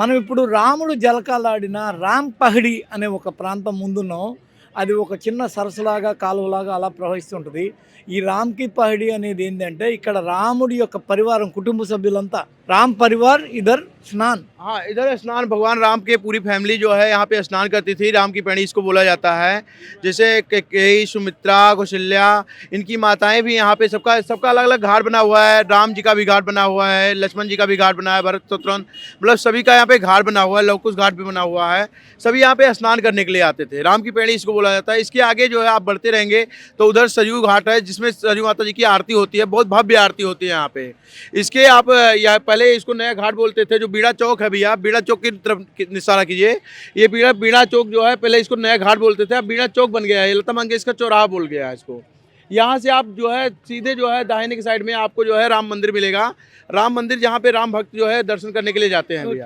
మనం ఇప్పుడు రాముడు జలకాలాడిన రామ్ పహడి అనే ఒక ప్రాంతం ముందున్నాం. అది ఒక చిన్న సరస్సులాగా కాలువలాగా అలా ప్రవహిస్తుంటుంది ఈ రామ్కి పహడి అనేది ఏంటంటే ఇక్కడ రాముడి యొక్క పరివారం కుటుంబ సభ్యులంతా राम परिवार, इधर स्नान। हाँ इधर स्नान, भगवान राम के पूरी फैमिली जो है यहाँ पे स्नान करती थी। राम की पेणी इसको बोला जाता है। जैसे कई सुमित्रा, कौशल्या, इनकी माताएँ भी यहाँ पे सबका सबका अलग अलग घाट बना हुआ है। राम जी का भी घाट बना हुआ है, लक्ष्मण जी का भी घाट बना है, भरत तुरंत मतलब सभी का यहाँ पे घाट बना हुआ है लवकुश घाट भी बना हुआ है। सभी यहाँ पे स्नान करने के लिए आते थे। राम की पेणी इसको बोला जाता है। इसके आगे जो है आप बढ़ते रहेंगे तो उधर सरयू घाट है, जिसमें सरयू माता जी की आरती होती है, बहुत भव्य आरती होती है यहाँ पे। इसके आप यहाँ पहले पहले इसको नया घाट बोलते थे जो बीड़ा चौक है भैया बीड़ा चौक की तरफ़ निशाना कीजिए। ये बीड़ा बीड़ा चौक जो है पहले इसको नया घाट बोलते थे अब बीड़ा चौक बन गया है लता मंगेशकर चौराह बोल गया है इसको। यहाँ से आप जो है सीधे जो है दाहिने की साइड में आपको जो है राम मंदिर मिलेगा। राम मंदिर जहाँ पे राम भक्त जो है दर्शन करने के लिए जाते हैं भैया।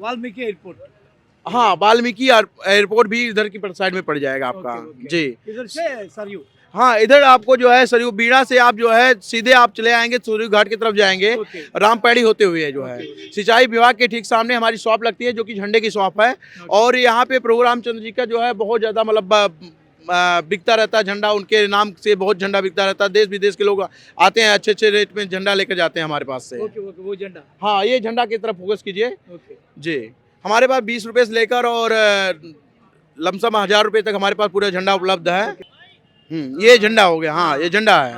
वाल्मीकि एयरपोर्ट। हाँ वाल्मीकि एयरपोर्ट भी इधर की साइड में पड़ जाएगा आपका। okay, okay. जी। इधर से सरयू? हाँ इधर आपको जो है सरयू बीड़ा से आप जो है सीधे आप चले आएँगे सूर्य घाट की तरफ़ जाएँगे। रामपैड़ी होते हुए जो है। सिंचाई विभाग के ठीक सामने हमारी शॉप लगती है जो कि झंडे की शॉप है। अच्छा। और यहाँ पे प्रभु रामचंद्र जी का जो है बहुत ज़्यादा मतलब बिकता रहता है झंडा उनके नाम से बहुत झंडा बिकता रहता है। देश विदेश के लोग आते हैं अच्छे अच्छे रेट में झंडा लेकर जाते हैं हमारे पास से। ओके ओके वो झंडा। हाँ ये झंडा की तरफ़ फोकस कीजिए। जी। हमारे पास बीस रुपये से लेकर और लमसम हज़ार रुपये तक हमारे पास पूरा झंडा उपलब्ध है। ये झंडा हो गया हाँ ये झंडा है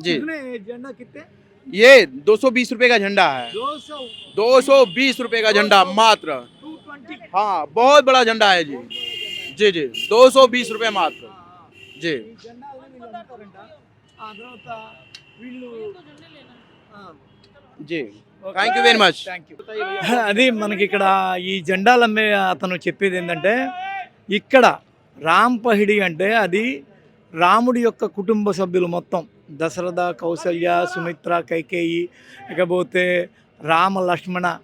जी कितने झंडा कितने ये दो सौ बीस रुपये का झंडा है 200 दो सौ बीस रुपये का झंडा मात्र 220 हाँ बहुत बड़ा झंडा है जी जी जी दो सौ बीस रुपये मात्र जी ఈ జెండా అనేది వీళ్ళు అమ్ముతారంట ఆ తర్వాత వీళ్ళు ఆ, जी thank you very much thank you అది మనకి ఇక్కడ ఈ జెండాలు అమ్మే అతను చెప్పేది ఏంటంటే ఇక్కడ రామ్ పహిడి అంటే అది రాముడి యొక్క కుటుంబ సభ్యులు మొత్తం. దశరథ కౌసల్య సుమిత్ర కైకేయి ఇకపోతే రామ లక్ష్మణ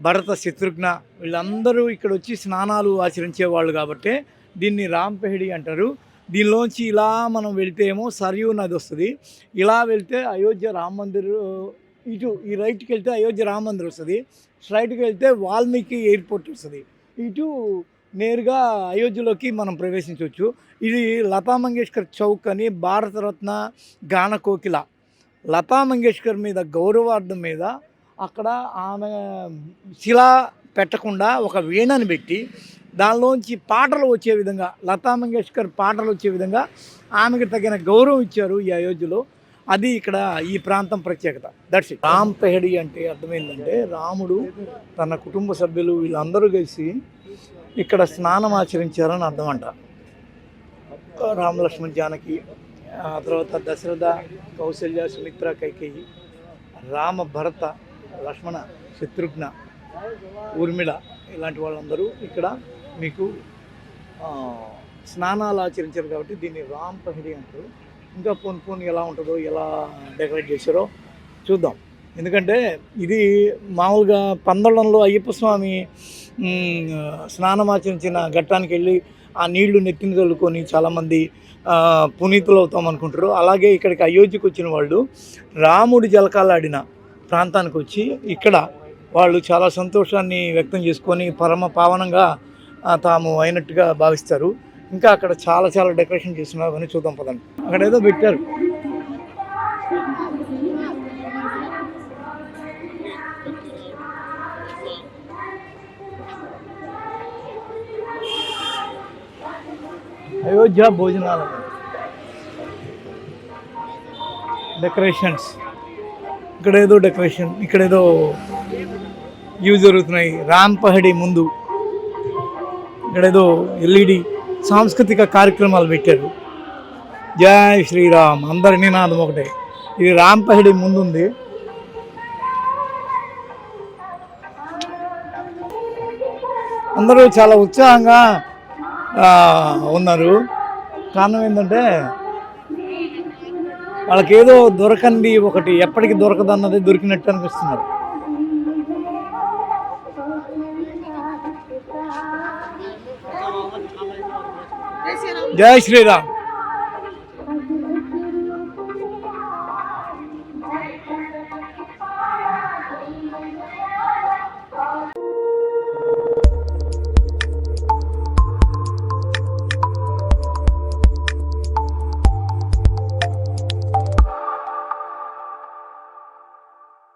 భరత శత్రుఘ్న వీళ్ళందరూ ఇక్కడ వచ్చి స్నానాలు ఆచరించేవాళ్ళు కాబట్టి దీన్ని రామ్ అంటారు. దీనిలోంచి ఇలా మనం వెళ్తే ఏమో సరియు నది వస్తుంది. ఇలా వెళ్తే అయోధ్య రామ మందిర్ ఇటు ఈ రైట్కి వెళ్తే అయోధ్య రామ మందిర్ వస్తుంది. స్ట్రైట్కి వెళ్తే వాల్మీకి ఎయిర్పోర్ట్ వస్తుంది. ఇటు నేరుగా అయోధ్యలోకి మనం ప్రవేశించవచ్చు. ఇది లతా మంగేష్కర్ చౌక్ అని భారతరత్న గాన కోకిల లతా మంగేష్కర్ మీద గౌరవార్థం మీద అక్కడ ఆమె శిలా పెట్టకుండా ఒక వీణని పెట్టి దానిలోంచి పాటలు వచ్చే విధంగా లతా మంగేష్కర్ పాటలు వచ్చే విధంగా ఆమెకు తగిన గౌరవం ఇచ్చారు ఈ అయోధ్యలో. అది ఇక్కడ ఈ ప్రాంతం ప్రత్యేకత. దట్స్ ఇట్ రామ్ పెహడి అంటే అర్థమైందంటే రాముడు తన కుటుంబ సభ్యులు వీళ్ళందరూ కలిసి ఇక్కడ స్నానం ఆచరించారని అర్థం అంట రామలక్ష్మణ్ జానకి ఆ తర్వాత దశరథ కౌశల్య సుమిత్ర కైకేయి రామ భరత లక్ష్మణ శత్రుఘ్న ఊర్మిళ ఇలాంటి వాళ్ళందరూ ఇక్కడ మీకు స్నానాలు ఆచరించారు కాబట్టి దీన్ని రామ్ పహిడి అంటారు. ఇంకా పోన్ పోన్ ఎలా ఉంటుందో ఎలా డెకరేట్ చేశారో చూద్దాం. ఎందుకంటే ఇది మామూలుగా పందడంలో అయ్యప్ప స్వామి స్నానమాచరించిన ఘట్టానికి వెళ్ళి ఆ నీళ్ళు నెత్తిని చల్లుకొని చాలామంది పునీతులు అవుతాం అనుకుంటారు. అలాగే ఇక్కడికి అయోధ్యకు వచ్చిన వాళ్ళు రాముడి జలకాలాడిన ప్రాంతానికి వచ్చి ఇక్కడ వాళ్ళు చాలా సంతోషాన్ని వ్యక్తం చేసుకొని పరమ పావనంగా తాము అయినట్టుగా భావిస్తారు. ఇంకా అక్కడ చాలా చాలా డెకరేషన్ చేస్తున్నారు అని చూద్దాం పదండి. అక్కడ ఏదో పెట్టారు. అయోధ్య భోజనాలు. డెకరేషన్స్ ఇక్కడ ఏదో డెకరేషన్ ఇక్కడ ఏదో ఇవి జరుగుతున్నాయి. రామ్ పహడి ముందు. ఇక్కడ ఏదో ఎల్ఈడి సాంస్కృతిక కార్యక్రమాలు పెట్టారు. జై శ్రీరామ్ అందరి నినాదం ఒకటే. ఇది రామ్ పహడి ముందుంది. అందరూ చాలా ఉత్సాహంగా ఉన్నారు. కారణం ఏంటంటే వాళ్ళకి ఏదో దొరకంది ఒకటి ఎప్పటికి దొరకదు అన్నది దొరికినట్టు అనిపిస్తున్నారు. జై శ్రీరామ్.